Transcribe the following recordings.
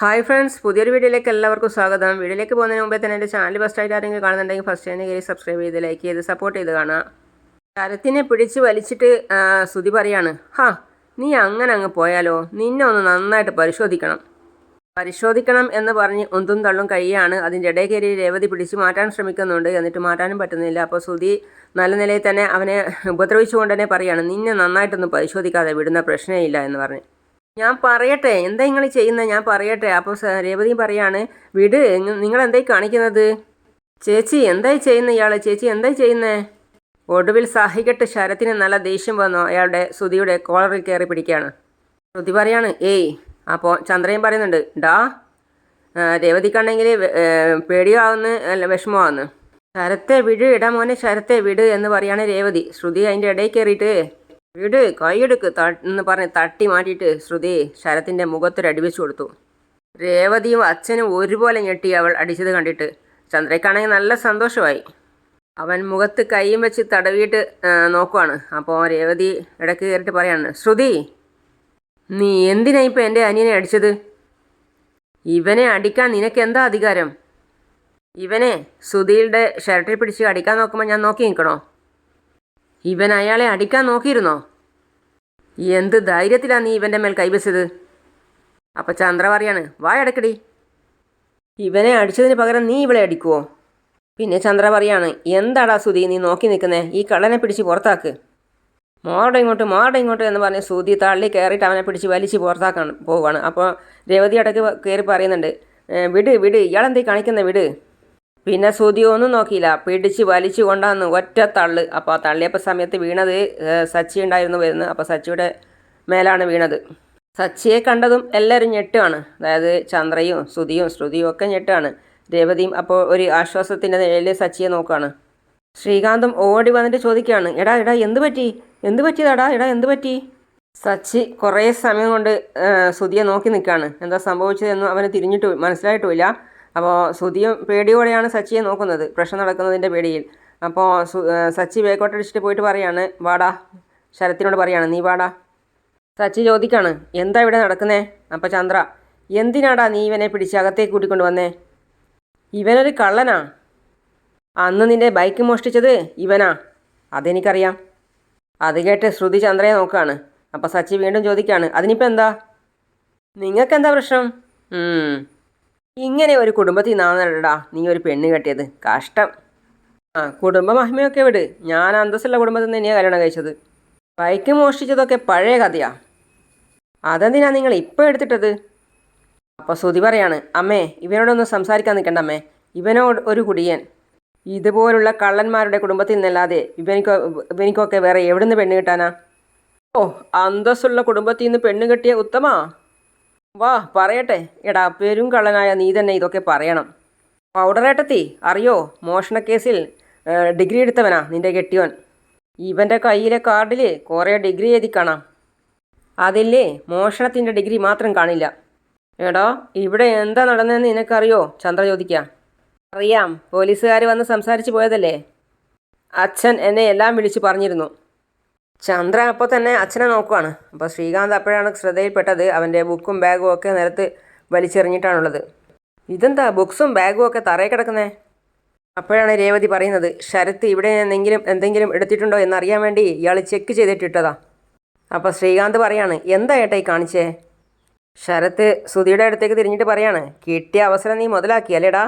Hi friends പുതിയൊരു വീഡിയോയിലേക്ക് എല്ലാവർക്കും സ്വാഗതം. വീഡിയോയിലേക്ക് പോകുന്നതിന് മുമ്പേ തന്നെ എന്റെ ചാനൽ ഫസ്റ്റ് ആയിട്ട് ആരെങ്കിലും കാണുന്നുണ്ടെങ്കിൽ ഫസ്റ്റ് തന്നെ കയറി സബ്സ്ക്രൈബ് ചെയ്ത് ലൈക്ക് ചെയ്ത് സപ്പോർട്ട് ചെയ്ത് കാണാം. ശരത്തിനെ പിടിച്ച് വലിച്ചിട്ട് സ്തുതി പറയാണ് ഹാ നീ അങ്ങനെ അങ്ങ് പോയാലോ? നിന്നെ ഒന്ന് നന്നായിട്ട് പരിശോധിക്കണം. പരിശോധിക്കണം എന്ന് പറഞ്ഞ് ഒന്നും തള്ളും കഴിയാണ്. അതിന്റെ ഇടയിൽ കയറി രേവതി പിടിച്ച് മാറ്റാൻ ശ്രമിക്കുന്നുണ്ട്. എന്നിട്ട് മാറ്റാനും പറ്റുന്നില്ല. അപ്പോൾ സ്തുതി നല്ല നിലയിൽ തന്നെ അവനെ ഉപദ്രവിച്ചുകൊണ്ട് തന്നെ പറയാണ് നിന്നെ നന്നായിട്ടൊന്നും പരിശോധിക്കാതെ വിടുന്ന പ്രശ്നമില്ല എന്ന് പറഞ്ഞ്. ഞാൻ പറയട്ടെ. എന്താ നിങ്ങൾ ചെയ്യുന്നത് ഞാൻ പറയട്ടെ. അപ്പോൾ രേവതി പറയാണ് വിട് നിങ്ങൾ എന്തായി കാണിക്കുന്നത്? ചേച്ചി എന്തായി ചെയ്യുന്നത് ഇയാൾ ചേച്ചി എന്തായി ചെയ്യുന്നത് ഒടുവിൽ സഹികെട്ട് ശരത്തിന് നല്ല ദേഷ്യം വന്നു. അയാളുടെ ശ്രുതിയുടെ കോളറിൽ കയറി പിടിക്കുകയാണ് ശ്രുതി പറയാണ് ഏയ് അപ്പോൾ ചന്ദ്രയും പറയുന്നുണ്ട് ഡാ രേവതിക്കാണെങ്കിൽ പേടിയാവുന്നു അല്ല വിഷമമാവുന്നു. ശരത്തെ വിട് ഇടാ മോനെ ശരത്തെ വിട് എന്ന് പറയാണ് രേവതി. ശ്രുതി അതിന്റെ ഇടയിൽ കയറിയിട്ട് വിട് കൈയെടുക്ക് എന്ന് പറഞ്ഞ് തട്ടി മാറ്റിയിട്ട് ശ്രുതി ശരത്തിന്റെ മുഖത്തൊരു അടിവെച്ച് കൊടുത്തു. രേവതിയും അച്ഛനും ഒരുപോലെ ഞെട്ടി അവൾ അടിച്ചത് കണ്ടിട്ട്. ചന്ദ്രയ്ക്കാണെങ്കിൽ നല്ല സന്തോഷമായി. അവൻ മുഖത്ത് കൈയും വെച്ച് തടവിയിട്ട് നോക്കുവാണ്. അപ്പോൾ രേവതി ഇടയ്ക്ക് കയറിയിട്ട് പറയാണ് ശ്രുതി നീ എന്തിനാ ഇപ്പം എന്റെ അനിയനെ അടിച്ചത്? ഇവനെ അടിക്കാൻ നിനക്ക് എന്താ അധികാരം? ഇവനെ ശ്രുതിയുടെ ഷർട്ടിൽ പിടിച്ച് അടിക്കാൻ നോക്കുമ്പോൾ ഞാൻ നോക്കി നിൽക്കണോ? ഇവൻ അയാളെ അടിക്കാൻ നോക്കിയിരുന്നോ? എന്ത് ധൈര്യത്തിലാണ് നീ ഇവന്റെ മേൽ കൈവച്ചത്? അപ്പം ചന്ദ്ര പറയാണ് വായടക്കടി ഇവനെ അടിച്ചതിന് പകരം നീ ഇവളെ അടിക്കുവോ? പിന്നെ ചന്ദ്ര പറയാണ് എന്താടാ സുധി നീ നോക്കി നിൽക്കുന്നേ? ഈ കള്ളനെ പിടിച്ച് പുറത്താക്ക്. മാറടെ ഇങ്ങോട്ട് മാറടെ ഇങ്ങോട്ട് എന്ന് പറഞ്ഞ് സുധി തള്ളി കയറിയിട്ട് അവനെ പിടിച്ച് വലിച്ച് പുറത്താക്കാൻ പോവുകയാണ് അപ്പോൾ രേവതി ഇടയ്ക്ക് കയറി പറയുന്നുണ്ട് "ഏ, വിട് വിട് ഇയാളെന്തീ കാണിക്കുന്ന വിട്. പിന്നെ ശ്രുതി ഒന്നും നോക്കിയില്ല. പിടിച്ച് വലിച്ചു കൊണ്ടാന്ന് ഒറ്റ തള്ള്. അപ്പോൾ ആ തള്ളിയപ്പോൾ സമയത്ത് വീണത് സച്ചി ഉണ്ടായിരുന്നു വരുന്നത്. അപ്പോൾ സച്ചിയുടെ മേലാണ് വീണത്. സച്ചിയെ കണ്ടതും എല്ലാവരും ഞെട്ടുകയാണ് അതായത് ചന്ദ്രയും ശ്രുതിയും ശ്രുതിയും ഒക്കെ ഞെട്ടുകയാണ് രേവതിയും അപ്പോൾ ഒരു ആശ്വാസത്തിന്റെ നിഴലിൽ സച്ചിയെ നോക്കുകയാണ് ശ്രീകാന്തും ഓടി വന്നിട്ട് ചോദിക്കുകയാണ് എടാ എടാ എന്ത് പറ്റി? എന്ത് പറ്റിയതാടാ എടാ എന്ത് പറ്റി? സച്ചി കുറേ സമയം കൊണ്ട് ശ്രുതിയെ നോക്കി നിൽക്കുകയാണ്. എന്താ സംഭവിച്ചതെന്നും അവന് തിരിഞ്ഞിട്ട് മനസ്സിലായിട്ടുമില്ല അപ്പോൾ ശ്രുതിയും പേടിയോടെയാണ് സച്ചിയെ നോക്കുന്നത്. പ്രശ്നം നടക്കുന്നതിന്റെ പേടിയിൽ. അപ്പോൾ സച്ചി വേക്കോട്ടടിച്ചിട്ട് പോയിട്ട് പറയാണ് വാടാ ശരത്തിനോട് പറയാണ് നീ വാടാ. സച്ചി ചോദിക്കാണ് എന്താ ഇവിടെ നടക്കുന്നേ? അപ്പോൾ ചന്ദ്ര എന്തിനാടാ നീ ഇവനെ പിടിച്ച് അകത്തേക്ക് കൂട്ടിക്കൊണ്ട് വന്നേ? ഇവനൊരു കള്ളനാ. അന്ന് നിന്റെ ബൈക്ക് മോഷ്ടിച്ചത് ഇവനാ. അതെനിക്കറിയാം. അത് കേട്ട് ശ്രുതി ചന്ദ്രയെ നോക്കുകയാണ് അപ്പോൾ സച്ചി വീണ്ടും ചോദിക്കുകയാണ് അതിനിപ്പോൾ എന്താ? നിങ്ങൾക്കെന്താ പ്രശ്നം. ഇങ്ങനെ ഒരു കുടുംബത്തിൽ നിന്നാണല്ലടാ നീ ഒരു പെണ്ണ് കെട്ടിയത്. കഷ്ടം. ആ കുടുംബ മഹിമയൊക്കെ വിട്. ഞാൻ അന്തസ്സുള്ള കുടുംബത്തിൽ നിന്ന് തന്നെയാണ് കല്യാണം കഴിച്ചത്. ബൈക്ക് മോഷ്ടിച്ചതൊക്കെ പഴയ കഥയാ. അതെന്തിനാ നിങ്ങൾ ഇപ്പോൾ എടുത്തിട്ടത്? അപ്പോൾ ശ്രുതി പറയാണ് അമ്മേ ഇവനോടൊന്നും സംസാരിക്കാൻ നിൽക്കണ്ട അമ്മേ. ഇവനോട് ഒരു കുടിയൻ. ഇതുപോലുള്ള കള്ളന്മാരുടെ കുടുംബത്തിൽ നിന്നല്ലാതെ ഇവനിക്കോ ഇവനിക്കൊക്കെ വേറെ എവിടുന്ന് പെണ്ണ് കിട്ടാനാ? ഓ അന്തസ്സുള്ള കുടുംബത്തിൽ നിന്ന് പെണ്ണ് കെട്ടിയ ഉത്തമാ? വാ പറയട്ടെ. എടാ പെരും കള്ളനായ നീ തന്നെ ഇതൊക്കെ പറയണം. പൗഡറേട്ടത്തി അറിയോ? മോഷണക്കേസിൽ ഡിഗ്രി എടുത്തവനാ നിന്റെ കെട്ടിയോൻ. ഇവന്റെ കയ്യിലെ കാർഡിൽ കുറേ ഡിഗ്രി എഴുതി കാണാം അതില്ലേ മോഷണത്തിന്റെ ഡിഗ്രി മാത്രം കാണില്ല. എടോ ഇവിടെ എന്താ നടന്നതെന്ന് നിനക്കറിയോ? ചന്ദ്ര ചോദിക്കാം. അറിയാം പോലീസുകാർ വന്ന് സംസാരിച്ച് പോയതല്ലേ? അച്ഛൻ എന്നെ എല്ലാം വിളിച്ചു പറഞ്ഞിരുന്നു. ചന്ദ്ര അപ്പോൾ തന്നെ അച്ഛനെ നോക്കുവാണ്. അപ്പോൾ ശ്രീകാന്ത് അപ്പോഴാണ് ശ്രദ്ധയിൽപ്പെട്ടത്. അവന്റെ ബുക്കും ബാഗും ഒക്കെ നിരത്ത് വലിച്ചെറിഞ്ഞിട്ടാണുള്ളത്. ഇതെന്താ? ബുക്സും ബാഗും ഒക്കെ തറയിൽ കിടക്കുന്നേ? അപ്പോഴാണ് രേവതി പറയുന്നത് ശരത്ത് ഇവിടെ എന്തെങ്കിലും എന്തെങ്കിലും എടുത്തിട്ടുണ്ടോ എന്നറിയാൻ വേണ്ടി ഇയാൾ ചെക്ക് ചെയ്തിട്ടിട്ടതാ അപ്പോൾ ശ്രീകാന്ത് പറയാണ് എന്താ ഏട്ടാ ഈ കാണിച്ചേ? ശരത്ത് സുധിയുടെ അടുത്തേക്ക് തിരിഞ്ഞിട്ട് പറയാണ് കിട്ടിയ അവസരം നീ മുതലാക്കി അല്ലേടാ?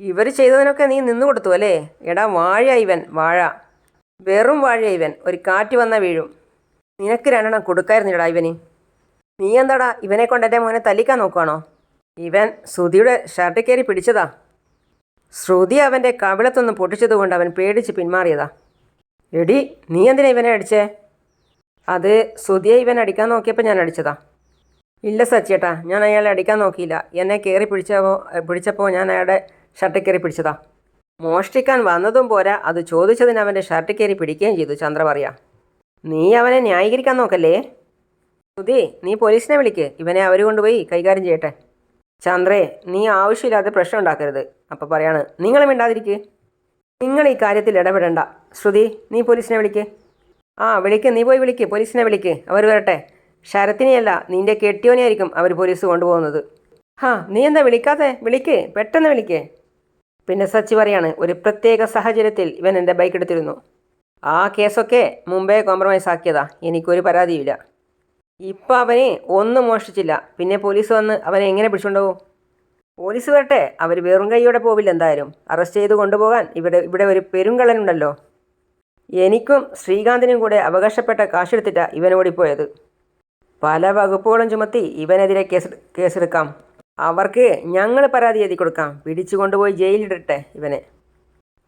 ഇവർ ചെയ്തതിനൊക്കെ നീ നിന്നു കൊടുത്തു അല്ലേ? എടാ വാഴ ഇവൻ വാഴ. വെറും വാഴ ഇവൻ. ഒരു കാറ്റ് വന്ന വീഴും. നിനക്ക് രണ്ടെണ്ണം കൊടുക്കായിരുന്നില്ലടാ ഇവന്. നീ എന്താടാ ഇവനെ കൊണ്ട് എന്റെ മോനെ തല്ലിക്കാൻ നോക്കുവാണോ? ഇവൻ ശ്രുതിയുടെ ഷർട്ടിൽ കയറി പിടിച്ചതാ. ശ്രുതി അവന്റെ കവിളത്തൊന്ന് പൊട്ടിച്ചതുകൊണ്ട് അവൻ പേടിച്ച് പിന്മാറിയതാ. എടി നീ എന്തിനാ ഇവനെ അടിച്ചേ? അത് ശ്രുതിയെ ഇവൻ അടിക്കാൻ നോക്കിയപ്പോൾ ഞാൻ അടിച്ചതാ. ഇല്ല സച്ചേട്ടാ ഞാൻ അയാളെ അടിക്കാൻ നോക്കിയില്ല. എന്നെ കയറി പിടിച്ചപ്പോൾ പിടിച്ചപ്പോൾ ഞാൻ അയാളുടെ ഷർട്ടിൽ കയറി പിടിച്ചതാ. മോഷ്ടിക്കാൻ വന്നതും പോരാ. അത് ചോദിച്ചതിന് അവന്റെ ഷർട്ട് കയറി പിടിക്കുകയും ചെയ്തു. ചന്ദ്ര പറയാ നീ അവനെ ന്യായീകരിക്കാൻ നോക്കല്ലേ? സുധി നീ പോലീസിനെ വിളിക്ക്. ഇവനെ അവർ കൊണ്ടുപോയി കൈകാര്യം ചെയ്യട്ടെ. ചന്ദ്രേ നീ ആവശ്യമില്ലാതെ പ്രശ്നം ഉണ്ടാക്കരുത്. അപ്പോൾ പറയാണ് നിങ്ങളും ഇണ്ടാതിരിക്ക് നിങ്ങൾ ഈ കാര്യത്തിൽ ഇടപെടണ്ട. ശ്രുതി നീ പോലീസിനെ വിളിക്ക്. ആ വിളിക്ക്. നീ പോയി വിളിക്ക്. പോലീസിനെ വിളിക്ക്. അവർ വരട്ടെ. ശരത്തിനെയല്ല നിന്റെ കെട്ടിയോനെയായിരിക്കും അവർ പോലീസ് കൊണ്ടുപോകുന്നത്. ഹാ നീ എന്താ വിളിക്കാതെ വിളിക്ക്. പെട്ടെന്ന് വിളിക്ക്. പിന്നെ സച്ചി പറയാണ് ഒരു പ്രത്യേക സാഹചര്യത്തിൽ ഇവൻ എന്റെ ബൈക്ക് എടുത്തിരുന്നു. ആ കേസൊക്കെ മുമ്പേ കോംപ്രമൈസ് ആക്കിയതാ. എനിക്കൊരു പരാതിയില്ല ഇപ്പം അവനെ ഒന്നും മോഷ്ടിച്ചില്ല. പിന്നെ പോലീസ് വന്ന് അവനെ എങ്ങനെ പിടിച്ചുകൊണ്ടുപോകും? പോലീസ് വരട്ടെ. അവർ വെറും കൈയോടെ പോവില്ല എന്തായാലും. അറസ്റ്റ് ചെയ്ത് കൊണ്ടുപോകാൻ ഇവിടെ ഇവിടെ ഒരു പെരുങ്കള്ളനുണ്ടല്ലോ. എനിക്കും ശ്രീകാന്തിനും കൂടെ അവകാശപ്പെട്ട കാശെടുത്തിട്ടാണ് ഇവൻ ഓടിപ്പോയത് പല വകുപ്പുകളും ചുമത്തി ഇവനെതിരെ കേസ് കേസെടുക്കാം. അവർക്ക് ഞങ്ങൾ പരാതി എഴുതി കൊടുക്കാം. പിടിച്ചു കൊണ്ടുപോയി ജയിലിടട്ടെ ഇവനെ.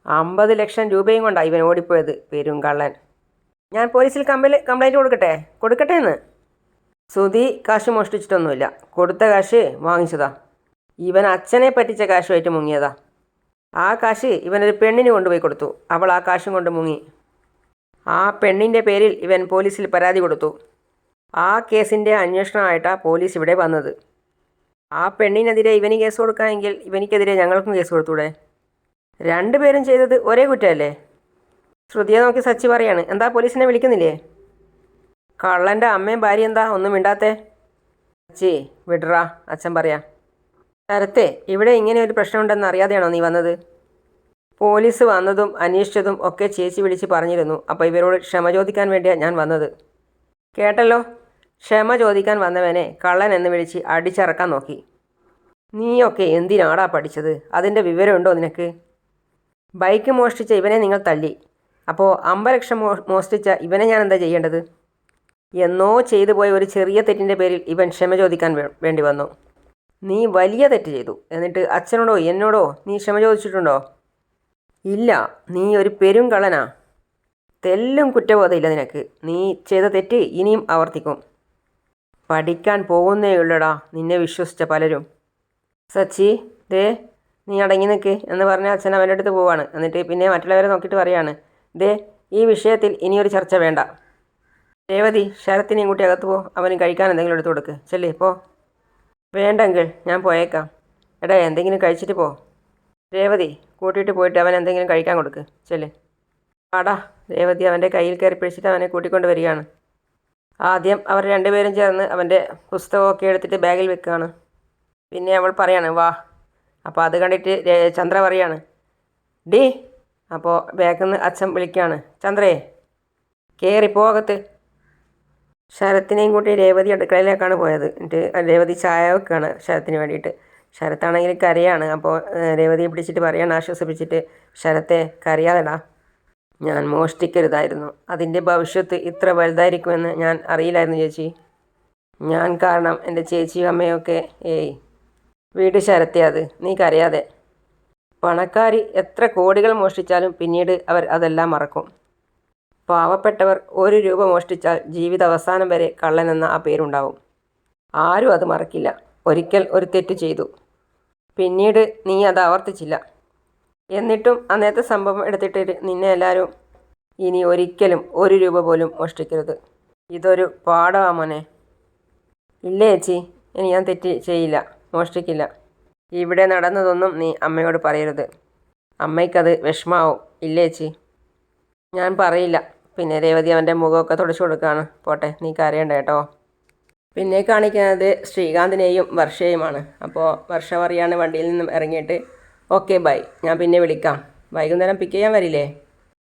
അമ്പത് ലക്ഷം രൂപയും കൊണ്ടാണ് ഇവൻ ഓടിപ്പോയത് പെരുങ്കള്ളൻ. ഞാൻ പോലീസിൽ കമ്പൽ കംപ്ലൈന്റ് കൊടുക്കട്ടെ? കൊടുക്കട്ടെ എന്ന് സുധി കാശ് മോഷ്ടിച്ചിട്ടൊന്നുമില്ല. കൊടുത്ത കാശ് വാങ്ങിച്ചതാ. ഇവൻ അച്ഛനെ പറ്റിച്ച കാശുമായിട്ട് മുങ്ങിയതാ. ആ കാശ് ഇവനൊരു പെണ്ണിന് കൊണ്ടുപോയി കൊടുത്തു. അവൾ ആ കാശും കൊണ്ട് മുങ്ങി. ആ പെണ്ണിന്റെ പേരിൽ ഇവൻ പോലീസിൽ പരാതി കൊടുത്തു. ആ കേസിന്റെ അന്വേഷണമായിട്ടാണ് പോലീസ് ഇവിടെ വന്നത്. ആ പെണ്ണിനെതിരെ ഇവന് കേസ് കൊടുക്കാമെങ്കിൽ ഇവനിക്കെതിരെ ഞങ്ങൾക്കും കേസ് കൊടുത്തൂടെ? രണ്ടുപേരും ചെയ്തത് ഒരേ കുറ്റമല്ലേ? ശ്രുതിയെ നോക്കി സച്ചി പറയാണ് എന്താ പോലീസിനെ വിളിക്കുന്നില്ലേ? കള്ളന്റെ അമ്മയും ഭാര്യ എന്താ? ഒന്നും മിണ്ടാത്തേ? സച്ചി വിടറാ അച്ഛൻ പറയാ. ശരത്തെ ഇവിടെ ഇങ്ങനെ ഒരു പ്രശ്നമുണ്ടെന്ന് അറിയാതെയാണോ നീ വന്നത്? പോലീസ് വന്നതും അന്വേഷിച്ചതും ഒക്കെ ചേച്ചി വിളിച്ച് പറഞ്ഞിരുന്നു അപ്പോൾ ഇവരോട് ക്ഷമ ചോദിക്കാൻ വേണ്ടിയാണ് ഞാൻ വന്നത്. കേട്ടല്ലോ ക്ഷമ ചോദിക്കാൻ വന്നവനെ കള്ളൻ എന്ന് വിളിച്ച് അടിച്ചിറക്കാൻ നോക്കി. നീയൊക്കെ എന്തിനാടാ പഠിച്ചത്? അതിന്റെ വിവരമുണ്ടോ നിനക്ക്? ബൈക്ക് മോഷ്ടിച്ച ഇവനെ നിങ്ങൾ തല്ലി അപ്പോൾ അമ്പലക്ഷം മോ മോഷ്ടിച്ച ഇവനെ ഞാൻ എന്താ ചെയ്യേണ്ടത്? എന്നോ ചെയ്തു പോയ ഒരു ചെറിയ തെറ്റിന്റെ പേരിൽ ഇവൻ ക്ഷമ ചോദിക്കാൻ വേണ്ടി വന്നു. നീ വലിയ തെറ്റ് ചെയ്തു. എന്നിട്ട് അച്ഛനോടോ എന്നോടോ നീ ക്ഷമ ചോദിച്ചിട്ടുണ്ടോ? ഇല്ല. നീ ഒരു പെരും കള്ളനാ. തെല്ലും കുറ്റബോധമില്ല നിനക്ക്. നീ ചെയ്ത തെറ്റ് ഇനിയും ആവർത്തിക്കും. പഠിക്കാൻ പോകുന്നേ ഉള്ളടാ നിന്നെ വിശ്വസിച്ച പലരും. സച്ചി ദേ നീ അടങ്ങി നിൽക്ക് എന്ന് പറഞ്ഞ അച്ഛൻ അവന്റെ അടുത്ത് പോവാണ്. എന്നിട്ട് പിന്നെ മറ്റുള്ളവരെ നോക്കിയിട്ട് പറയാണ് ദേ ഈ വിഷയത്തിൽ ഇനിയൊരു ചർച്ച വേണ്ട. രേവതി ശരത്തിനെയും കൂട്ടി അകത്ത് പോ. അവന് കഴിക്കാൻ എന്തെങ്കിലും എടുത്തു കൊടുക്ക്. ചെല്ലേ പോ. വേണ്ടെങ്കിൽ ഞാൻ പോയേക്കാം. എടാ എന്തെങ്കിലും കഴിച്ചിട്ട് പോ. രേവതി കൂട്ടിയിട്ട് പോയിട്ട് അവൻ എന്തെങ്കിലും കഴിക്കാൻ കൊടുക്ക്. ചെല്ലേ. ആടാ രേവതി അവന്റെ കയ്യിൽ കയറി പിടിച്ചിട്ട് അവനെ കൂട്ടിക്കൊണ്ട് വരികയാണ്. ആദ്യം അവർ രണ്ടുപേരും ചേർന്ന് അവന്റെ പുസ്തകമൊക്കെ എടുത്തിട്ട് ബാഗിൽ വെക്കുകയാണ് പിന്നെ അവൾ പറയാണ് വാ അപ്പോൾ അത് കണ്ടിട്ട് ചന്ദ്ര പറയാണ് ഡി അപ്പോൾ ബാഗിൽ നിന്ന് അച്ഛൻ വിളിക്കുകയാണ് ചന്ദ്രയെ കയറി പോകത്ത് ശരത്തിനെയും കൂട്ടി രേവതി അടുക്കളയിലേക്കാണ് പോയത്. എന്നിട്ട് രേവതി ചായ വെക്കുകയാണ് ശരത്തിന് വേണ്ടിയിട്ട്. ശരത്താണെങ്കിൽ കരയാണ് അപ്പോൾ രേവതിയെ പിടിച്ചിട്ട് പറയാണ് ആശ്വസിപ്പിച്ചിട്ട് ശരത്തെ കരയാതെടാ ഞാൻ മോഷ്ടിക്കരുതായിരുന്നു. അതിന്റെ ഭവിഷ്യത്ത് ഇത്ര വലുതായിരിക്കുമെന്ന് ഞാൻ അറിയില്ലായിരുന്നു ചേച്ചി. ഞാൻ കാരണം എന്റെ ചേച്ചിയും അമ്മയൊക്കെ ഏയ് വീട് ശരത്തിയത് നീക്കറിയാതെ. പണക്കാരി എത്ര കോടികൾ മോഷ്ടിച്ചാലും പിന്നീട് അവർ അതെല്ലാം മറക്കും. പാവപ്പെട്ടവർ ഒരു രൂപ മോഷ്ടിച്ചാൽ ജീവിത അവസാനം വരെ കള്ളനെന്ന ആ പേരുണ്ടാവും. ആരും അത് മറക്കില്ല. ഒരിക്കൽ ഒരു തെറ്റ് ചെയ്തു. പിന്നീട് നീ അത് ആവർത്തിച്ചില്ല. എന്നിട്ടും അന്നത്തെ സംഭവം എടുത്തിട്ട് നിന്നെ എല്ലാവരും ഇനി ഒരിക്കലും ഒരു രൂപ പോലും മോഷ്ടിക്കരുത്. ഇതൊരു പാഠമാ മോനെ. ഇല്ല ചേച്ചി? ഇനി ഞാൻ തെറ്റി ചെയ്യില്ല മോഷ്ടിക്കില്ല. ഇവിടെ നടന്നതൊന്നും നീ അമ്മയോട് പറയരുത്. അമ്മയ്ക്കത് വിഷമാവും. ഇല്ലേ ചേച്ചി? ഞാൻ പറയില്ല. പിന്നെ രേവതി അവന്റെ മുഖമൊക്കെ തുടച്ചു കൊടുക്കുകയാണ്. പോട്ടെ നീ കരയണ്ട കേട്ടോ. പിന്നെ കാണിക്കുന്നത് ശ്രീകാന്തിനെയും വർഷയുമാണ് അപ്പോൾ വർഷ പറയാണ് വണ്ടിയിൽ നിന്നും ഇറങ്ങിയിട്ട് ഓക്കെ ബൈ. ഞാൻ പിന്നെ വിളിക്കാം. വൈകുന്നേരം പിക്ക് ചെയ്യാൻ വരില്ലേ?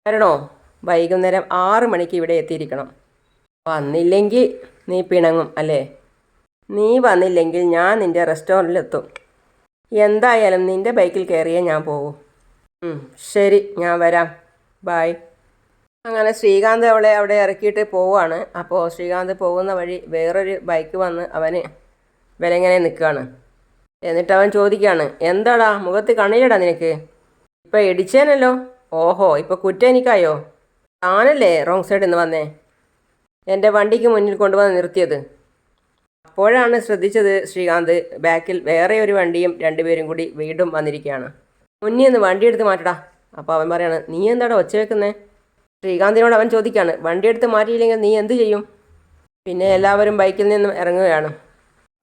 വരണോ? വൈകുന്നേരം ആറ് മണിക്ക് ഇവിടെ എത്തിയിരിക്കണം. വന്നില്ലെങ്കിൽ നീ പിണങ്ങും അല്ലേ? നീ വന്നില്ലെങ്കിൽ ഞാൻ നിന്റെ റെസ്റ്റോറന്റിലെത്തും. എന്തായാലും നിന്റെ ബൈക്കിൽ കയറിയേ ഞാൻ പോകൂ ശരി ഞാൻ വരാം. ബായ് അങ്ങനെ ശ്രീകാന്ത് അവളെ അവിടെ ഇറക്കിയിട്ട് പോവുകയാണ്. അപ്പോൾ ശ്രീകാന്ത് പോകുന്ന വഴി വേറൊരു ബൈക്ക് വന്ന് അവന് വിലങ്ങനെ നിൽക്കുകയാണ്. എന്നിട്ട് അവൻ ചോദിക്കുകയാണ് എന്താടാ മുഖത്ത് കണ്ണിലടാ നിനക്ക്? ഇപ്പം ഇടിച്ചേനല്ലോ? ഓഹോ ഇപ്പം കുറ്റം എനിക്കായോ? താനല്ലേ റോങ് സൈഡിൽ നിന്ന് വന്നേ? എന്റെ വണ്ടിക്ക് മുന്നിൽ കൊണ്ടുവന്ന് നിർത്തിയത്. അപ്പോഴാണ് ശ്രദ്ധിച്ചത് ശ്രീകാന്ത് ബാക്കിൽ വേറെ ഒരു വണ്ടിയും രണ്ടുപേരും കൂടി വീണ്ടും വന്നിരിക്കുകയാണ്. മുന്നിൽ നിന്ന് വണ്ടി എടുത്ത് മാറ്റടാ. അപ്പോൾ അവൻ പറയാണ് നീ എന്താടാ ഒച്ച വെക്കുന്നേ? ശ്രീകാന്തിനോട് അവൻ ചോദിക്കുകയാണ് വണ്ടി എടുത്ത് മാറ്റിയില്ലെങ്കിൽ നീ എന്ത് ചെയ്യും? പിന്നെ എല്ലാവരും ബൈക്കിൽ നിന്നും ഇറങ്ങുകയാണ്.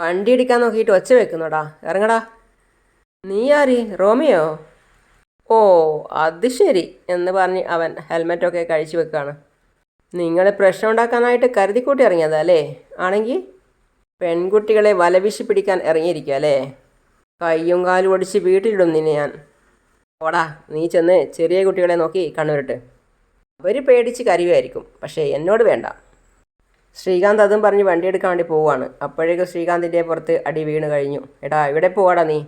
വണ്ടി ഇടിക്കാൻ നോക്കിയിട്ട് ഒച്ച വെക്കുന്നോടാ. ഇറങ്ങടാ. നീ ആരി? റോമിയോ? ഓ അത് ശരി എന്ന് പറഞ്ഞ് അവൻ ഹെൽമെറ്റൊക്കെ കഴിച്ചു വെക്കുകയാണ് നിങ്ങൾ പ്രശ്നം ഉണ്ടാക്കാനായിട്ട് കരുതിക്കൂട്ടി ഇറങ്ങിയതാ അല്ലേ? ആണെങ്കിൽ പെൺകുട്ടികളെ വലവിശി പിടിക്കാൻ ഇറങ്ങിയിരിക്കുക അല്ലേ? കയ്യും കാലും ഒടിച്ച് വീട്ടിലിടും നിന്നെ ഞാൻ. ഓടാ നീ ചെന്ന് ചെറിയ കുട്ടികളെ നോക്കി കണ്ണുരുട്ട്. അവർ പേടിച്ച് കരയുമായിരിക്കും പക്ഷേ എന്നോട് വേണ്ട. ശ്രീകാന്ത് അതും പറഞ്ഞ് വണ്ടി എടുക്കാൻ വേണ്ടി പോവുകയാണ് അപ്പോഴേക്കും ശ്രീകാന്തിന്റെ പുറത്ത് അടി വീണ് കഴിഞ്ഞു. എടാ ഇവിടെ പോവാടാ നീ?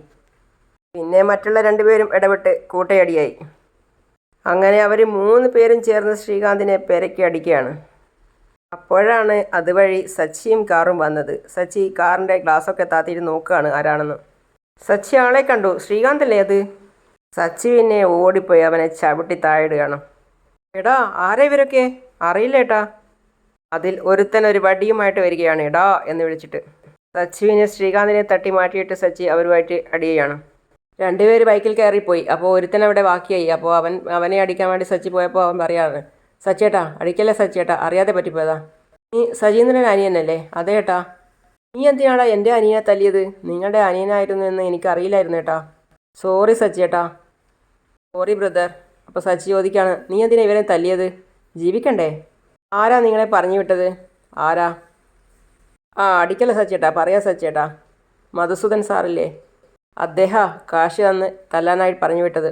പിന്നെ മറ്റുള്ള രണ്ടുപേരും ഇടപെട്ട് കൂട്ടയടിയായി. അങ്ങനെ അവർ മൂന്ന് പേരും ചേർന്ന് ശ്രീകാന്തിനെ പെരക്കി അടിക്കുകയാണ്. അപ്പോഴാണ് അതുവഴി സച്ചിയും കാറും വന്നത്. സച്ചി കാറിന്റെ ഗ്ലാസ്സൊക്കെ താത്തിയിട്ട് നോക്കുകയാണ് ആരാണെന്ന്. സച്ചി ആളെ കണ്ടു. ശ്രീകാന്തല്ലേ അത്? സച്ചി പിന്നെ ഓടിപ്പോയി അവനെ ചവിട്ടി താഴെടുകയാണ് എടാ ആരെ ഇവരൊക്കെ? അറിയില്ല ഏട്ടാ അതിൽ ഒരുത്തൻ ഒരു വടിയുമായിട്ട് വരികയാണ്. എടാ എന്ന് വിളിച്ചിട്ട്. സച്ചുവിനെ ശ്രീകാന്തിനെ തട്ടി മാറ്റിയിട്ട് സച്ചി അവരുമായിട്ട് അടിയുകയാണ് രണ്ടുപേര് ബൈക്കിൽ കയറിപ്പോയി. അപ്പോൾ ഒരുത്തൻ അവിടെ ബാക്കിയായി. അപ്പോൾ അവൻ അവനെ അടിക്കാൻ വേണ്ടി സച്ചി പോയപ്പോൾ അവൻ പറയാണ് സച്ചേട്ടാ അടിക്കല്ലേ സച്ചേട്ടാ അറിയാതെ പറ്റിപ്പോയതാ. നീ സജീന്ദ്രൻ അനിയനല്ലേ? അതേ ഏട്ടാ. നീ എന്തിനാടാ എന്റെ അനിയനെ തല്ലിയത്? നിങ്ങളുടെ അനിയനായിരുന്നു എന്ന് എനിക്കറിയില്ലായിരുന്നു ഏട്ടാ. സോറി സച്ചേട്ടാ സോറി ബ്രദർ. അപ്പോൾ സച്ചി ചോദിക്കാണ് നീ എന്തിനാ ഇവരെ തല്ലിയത്? ജീവിക്കണ്ടേ? ആരാ നിങ്ങളെ പറഞ്ഞു വിട്ടത്? ആരാ? ആ അടിക്കല സച്ചേട്ടാ പറയാ സച്ചേട്ടാ. മധുസൂദൻ സാറില്ലേ? അദ്ദേഹം കാശ് തന്ന് തല്ലാനായി പറഞ്ഞു വിട്ടത്.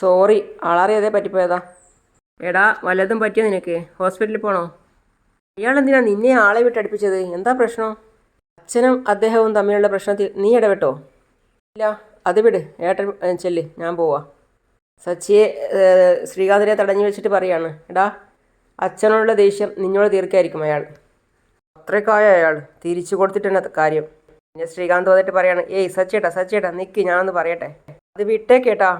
സോറി ആളറിയാതെ പറ്റിപ്പോയതാ. എടാ വല്ലതും പറ്റിയോ നിനക്ക്? ഹോസ്പിറ്റലിൽ പോണോ? ഇയാളെന്തിനാ നിന്നെ ആളെ വിട്ടടുപ്പിച്ചത് എന്താ പ്രശ്നം? അച്ഛനും അദ്ദേഹവും തമ്മിലുള്ള പ്രശ്നത്തിൽ നീ ഇടപെട്ടോ? ഇല്ല അത് വിട്. ഏട്ടൻ ചെല്ല് ഞാൻ പോവാ. സച്ചിയെ ശ്രീകാന്തിനെ തടഞ്ഞു വെച്ചിട്ട് പറയാണ്. എടാ അച്ഛനോടുള്ള ദേഷ്യം നിന്നോട് തീർക്കായിരിക്കും അയാൾ. അത്രക്കായ അയാൾ? തിരിച്ചു കൊടുത്തിട്ടുണ്ട് കാര്യം. പിന്നെ ശ്രീകാന്ത് വന്നിട്ട് പറയാണ് ഏയ് സച്ചേട്ടാ സച്ചേട്ടാ നിക്ക് ഞാനൊന്ന് പറയട്ടെ. അത് വിട്ടേക്കേട്ടാ.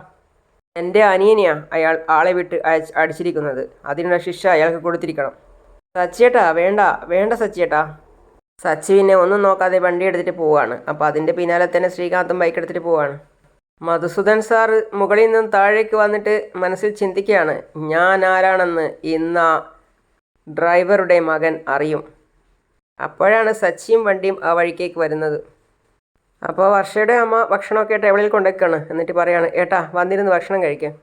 എന്റെ അനിയനെയാ അയാൾ ആളെ വിട്ട് അയച്ച് അടിച്ചിരിക്കുന്നത്. അതിനുള്ള ശിക്ഷ അയാൾക്ക് കൊടുത്തിരിക്കണം. സച്ചേട്ടാ വേണ്ട വേണ്ട സച്ചേട്ടാ. സച്ചി പിന്നെ ഒന്നും നോക്കാതെ വണ്ടി എടുത്തിട്ട് പോവാണ്. അപ്പോൾ അതിന്റെ പിന്നാലെ തന്നെ ശ്രീകാന്തും ബൈക്ക് എടുത്തിട്ട് പോവാണ്. മധുസൂദൻ സാറ് മുകളിൽ നിന്നും താഴേക്ക് വന്നിട്ട് മനസ്സിൽ ചിന്തിക്കുകയാണ് ഞാൻ ആരാണെന്ന്? ഇന്ന് ഡ്രൈവറുടെ മകൻ അറിയും. അപ്പോഴാണ് സച്ചിയും വണ്ടിയും ആ വഴിക്കേക്ക് വരുന്നത്. അപ്പോൾ വർഷയുടെ അമ്മ ഭക്ഷണമൊക്കെ ടേബിളിൽ കൊണ്ടുവയ്ക്കാണ്. എന്നിട്ട് പറയാണ് ഏട്ടാ വന്നിരുന്ന് ഭക്ഷണം കഴിക്കാം.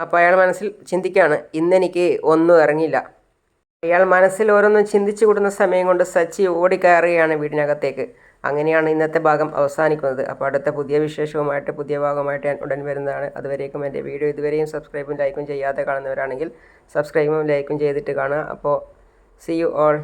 അപ്പോൾ അയാൾ മനസ്സിൽ ചിന്തിക്കുകയാണ് ഇന്നെനിക്ക് ഒന്നും ഇറങ്ങിയില്ല. അയാൾ മനസ്സിൽ ഓരോന്നും ചിന്തിച്ചു കൂടുന്ന സമയം കൊണ്ട് സച്ചി ഓടിക്കയറുകയാണ് വീടിനകത്തേക്ക്. അങ്ങനെയാണ് ഇന്നത്തെ ഭാഗം അവസാനിക്കുന്നത്. അപ്പോൾ അടുത്ത പുതിയ വിശേഷവുമായിട്ട് പുതിയ ഭാഗമായിട്ട് ഞാൻ ഉടൻ വരുന്നതാണ്. അതുവരേക്കും എന്റെ വീഡിയോ ഇതുവരെയും സബ്സ്ക്രൈബും ലൈക്കും ചെയ്യാതെ കാണുന്നവരാണെങ്കിൽ സബ്സ്ക്രൈബും ലൈക്കും ചെയ്തിട്ട് കാണുക. അപ്പോൾ സി യു ഓൾ